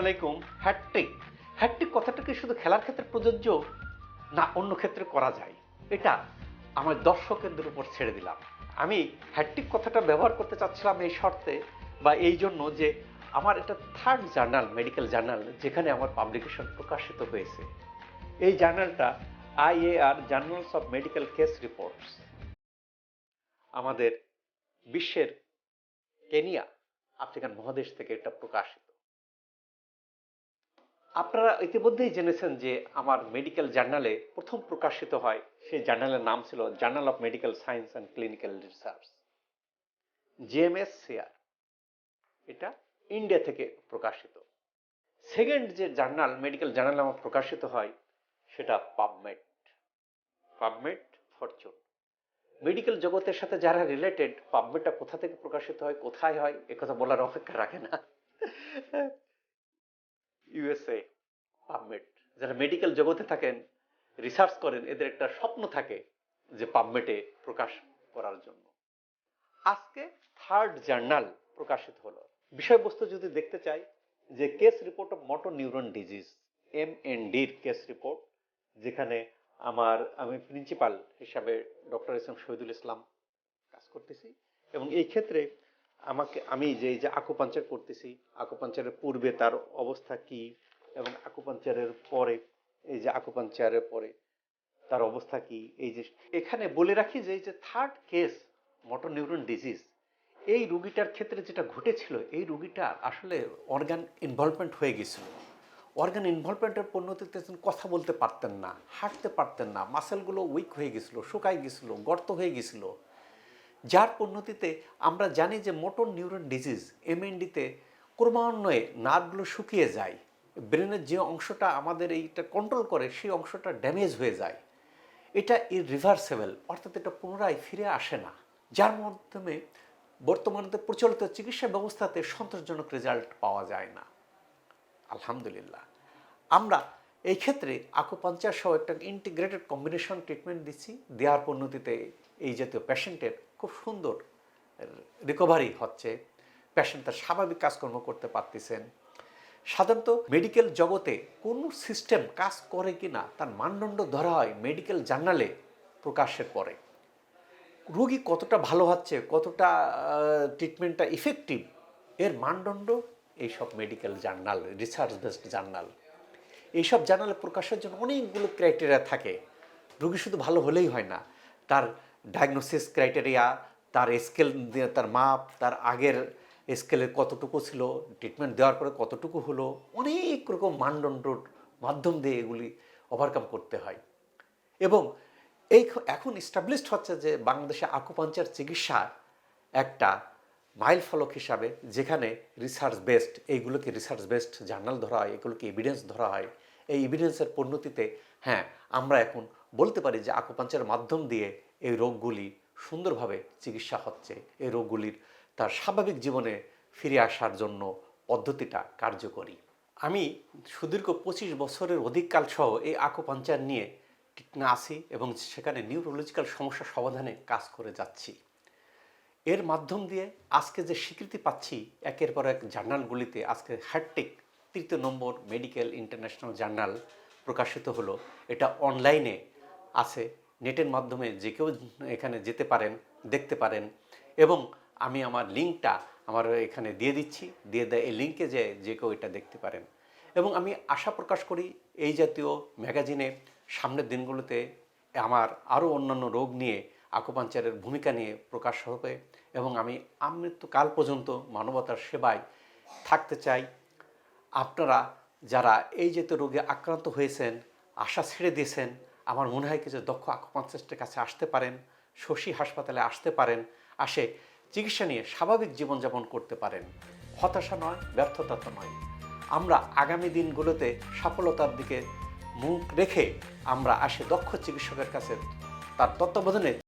আলাইকুম hat trick hat trick কথাটা কি শুধু খেলার ক্ষেত্রে প্রযোজ্য, না অন্য ক্ষেত্রে করা যায়? এটা আমার দর্শকদের উপর ছেড়ে দিলাম। আমি হ্যাট্রিক কথাটা ব্যবহার করতে চাচ্ছিলাম এই শর্তে বা এই জন্য যে আমার এটা থার্ড জার্নাল মেডিকেল জার্নাল যেখানে আমার পাবলিকেশন প্রকাশিত হয়েছে। এই জার্নালটা IAR journals of medical case reports আমাদের বিশ্বের কেনিয়া, আফ্রিকান মহাদেশ থেকে এটা প্রকাশিত। আপনারা ইতিমধ্যেই জেনেছেন যে আমার মেডিকেল জার্নালে প্রথম প্রকাশিত হয়, সেই জার্নালের নাম ছিল journal of medical science and clinical research JMS CR এটা ইন্ডিয়া থেকে প্রকাশিত। সেকেন্ড যে জার্নাল মেডিকেল জার্নাল আমার প্রকাশিত হয়, সেটা পাবমেড পাবমেড ফরচুন মেডিকেল জগতের সাথে যারা রিলেটেড পাবমেডটা কোথা থেকে প্রকাশিত হয়, কোথায় হয় একথা বলার অপেক্ষা রাখে না। USA, PubMed. যারা মেডিকেল জগতে থাকেন রিসার্চ করেন, এদের একটা স্বপ্ন থাকে যে পাবমেটে প্রকাশ করার জন্য। আজকে থার্ড জার্নাল প্রকাশিত হলো। বিষয়বস্তু যদি দেখতে চাই, যে case report of motor neuron disease M N ডির কেস রিপোর্ট যেখানে আমার, আমি প্রিন্সিপাল হিসাবে doctor S M Shahidul Islam কাজ করতেছি। এবং এই ক্ষেত্রে আমাকে, আমি যে যে আকুপাঞ্চার করতেছি আকুপাঞ্চারের পূর্বে তার অবস্থা কি এবং আকুপাঞ্চারের পরে, এই যে আকুপাঞ্চারের পরে তার অবস্থা কি, এই যে, এখানে বলে রাখি যে, এই যে third case motor neuron disease এই রুগীটার ক্ষেত্রে যেটা ঘটেছিল, এই রুগীটা আসলে অর্গান ইনভলভমেন্ট হয়ে গেছিল। অর্গান ইনভলভমেন্টের তিনি কথা বলতে পারতেন না, হাঁটতে পারতেন না মাসেলগুলো উইক হয়ে গেছিল শুকাই গেছিল, গর্ত হয়ে গেছিল। যার পরিণতিতে আমরা জানি যে মোটর নিউরন ডিজিজ এমএনডিতে ক্রমান্বয়ে নার্ভগুলো শুকিয়ে যায়। ব্রেনের যে অংশটা আমাদের এইটা কন্ট্রোল করে, সেই অংশটা ড্যামেজ হয়ে যায়। এটা ইরিভার্সেবল অর্থাৎ এটা পুনরায় ফিরে আসে না। যার মাধ্যমে বর্তমানে প্রচলিত চিকিৎসা ব্যবস্থাতে সন্তোষজনক রেজাল্ট পাওয়া যায় না। আলহামদুলিল্লাহ। আমরা এই ক্ষেত্রে আকুপাঞ্চার সহ একটা ইন্টিগ্রেটেড কম্বিনেশন ট্রিটমেন্ট দিচ্ছি। দেওয়ার পরিণতিতে এই জাতীয় পেশেন্টের খুব সুন্দর রিকভারি হচ্ছে। পেশেন্ট তার স্বাভাবিক কাজকর্ম করতে পারতেছেন। সাধারণত মেডিকেল জগতে কোনো সিস্টেম কাজ করে কি না তার মানদণ্ড ধরা হয় মেডিকেল জার্নালে প্রকাশের পরে। রোগী কতটা ভালো হচ্ছে, কতটা ট্রিটমেন্টটা ইফেক্টিভ এর মানদণ্ড এইসব medical journal research based journal এইসব জার্নালে প্রকাশের জন্য অনেকগুলো ক্রাইটেরিয়া থাকে। রোগী শুধু ভালো হলেই হয় না, তার ডায়াগনোসিস ক্রাইটেরিয়া তার স্কেল তার মাপ, তার আগের স্কেলের কতটুকু ছিল ট্রিটমেন্ট দেওয়ার পরে কতটুকু হলো, অনেক রকম মানদণ্ডর মাধ্যম দিয়ে এগুলি ওভারকাম করতে হয়। এবং এই এখন স্টাবলিশড হচ্ছে যে বাংলাদেশে আকুপাঞ্চার চিকিৎসা একটা মাইল ফলক হিসাবে যেখানে রিসার্চ বেসড এইগুলোকে রিসার্চ বেসড জার্নাল ধরা হয়, এগুলোকে এভিডেন্স ধরা হয়। এই এভিডেন্সের পরিণতিতে হ্যাঁ আমরা এখন বলতে পারি যে আকুপাঞ্চারের মাধ্যম দিয়ে এই রোগগুলি সুন্দরভাবে চিকিৎসা হচ্ছে। এই রোগগুলির তার স্বাভাবিক জীবনে ফিরে আসার জন্য পদ্ধতিটা কার্যকরী। আমি সুদীর্ঘ পঁচিশ বছরের অধিককাল সহ এই আকুপাঞ্চার নিয়ে না আসি এবং সেখানে নিউরোলজিক্যাল সমস্যা সমাধানে কাজ করে যাচ্ছি। এর মাধ্যম দিয়ে আজকে যে স্বীকৃতি পাচ্ছি, একের পর এক জার্নালগুলিতে আজকে হ্যাটটিক তৃতীয় নম্বর মেডিকেল ইন্টারন্যাশনাল জার্নাল প্রকাশিত হলো। এটা অনলাইনে আছে। নেটের মাধ্যমে যে কেউ এখানে যেতে পারেন, দেখতে পারেন এবং আমি আমার লিঙ্কটা আমার এখানে দিয়ে দিচ্ছি, দিয়ে দেয় এই লিঙ্কে যে যে কেউ এটা দেখতে পারেন। এবং আমি আশা প্রকাশ করি এই জাতীয় ম্যাগাজিনে সামনের দিনগুলোতে আমার আরও অন্যান্য রোগ নিয়ে, আকুপাঞ্চারের ভূমিকা নিয়ে প্রকাশ হবে এবং আমি আমৃত্যুকাল পর্যন্ত মানবতার সেবায় থাকতে চাই। আপনারা যারা এই জাতীয় রোগে আক্রান্ত হয়েছেন, আশা ছেড়ে দিয়েছেন আমার মনে হয় কি যে দক্ষ আকুপাঞ্চারিস্টের কাছে আসতে পারেন, শশী হাসপাতালে আসতে পারেন, আসে চিকিৎসা নিয়ে স্বাভাবিক জীবনযাপন করতে পারেন। হতাশা নয়, ব্যর্থতা তো নয়। আমরা আগামী দিনগুলোতে সফলতার দিকে মুখ রেখে আমরা আসে দক্ষ চিকিৎসকের কাছে তার তত্ত্বাবধানে